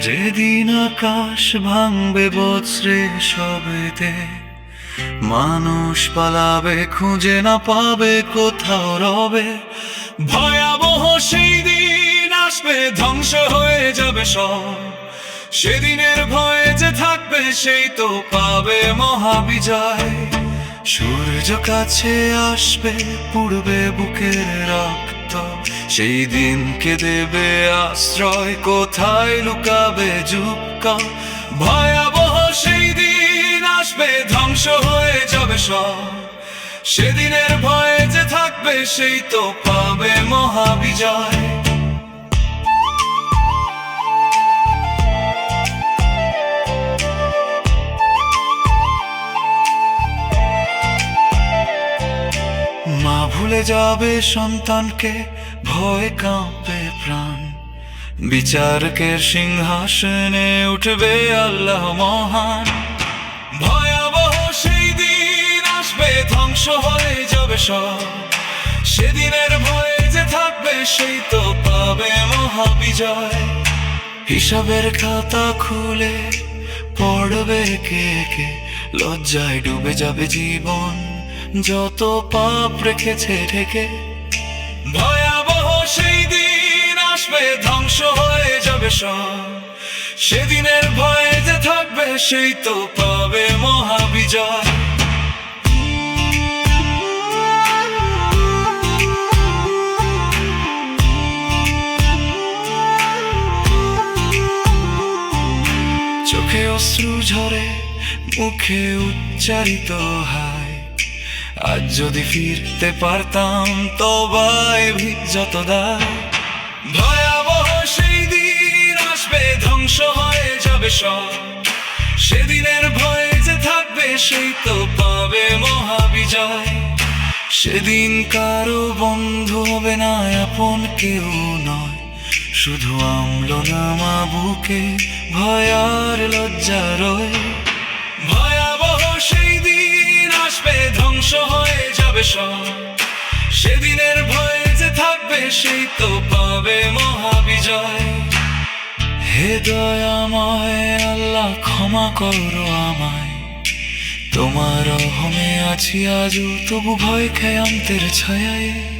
যেদিন আকাশ ভাঙবে বৎসরে সবেতে, মানুষ পালাবে, খুঁজে না পাবে কোথাও রবে। ভয়াবহ সেই দিন আসবে, ধ্বংস হয়ে যাবে সব। সেদিনের ভয়ে যে থাকবে, সেই তো পাবে মহাবিজয়। সূর্য কাছে আসবে, পুড়বে বুকের রক্ত সেই দিনকে দেবে আশ্রয়, কোথায় লুকাবে যুক্ত? ভয়াবহ সেই দিন আসবে, ধ্বংস হয়ে যাবে সব। সেদিনের ভয়ে যে থাকবে, সেই তো পাবে মহাবিজয়। ভুলে যাবে সন্তানকে, ভয় কাঁপবে প্রাণ। বিচারকের সিংহাসনে উঠবে আল্লাহ মহান। ভয়াবহ সেই দিন আসবে, ধ্বংস হয়ে যাবে সব। সেদিনের ভয়ে যে থাকবে, সেই তো পাবে মহাবিজয়। হিসাবের খাতা খুলে পড়বে কে কে, লজ্জায় ডুবে যাবে জীবন। যত পাপ রেখেছে ঢেকে, ভয়াবহ সেই দিন আসবে, ধ্বংস হয়ে যাবে সব। সেদিনের ভয়ে যে থাকবে, সেই তো পাবে মহাবিজয়। চোখে অশ্রু ঝরে, মুখে উচ্চারিত হায় আজ যদি ফিরতে পারতাম, তবায় যত দায় ভয়াবহ সেই দিন আসবে, ধ্বংস হয়ে যাবে সব। সেদিনের ভয়ে যে থাকবে, সেই তো পাবে মহাবিজয়। সেদিন কারও বন্ধু হবে না, আপন কেউ নয়। শুধু আমল নামা বুকে ভয়ার লজ্জা রয়। আসবে, ধ্বংস হয়ে যাবে সব। সেদিনের ভয়ে যে থাকবে, সেই তো পাবে মহাবিজয়। হে দয়াময় আল্লাহ ক্ষমা করো আমায়। তোমার রহমে আছি আজও, তবু ভয় খেয়ান্তের ছায়ায়।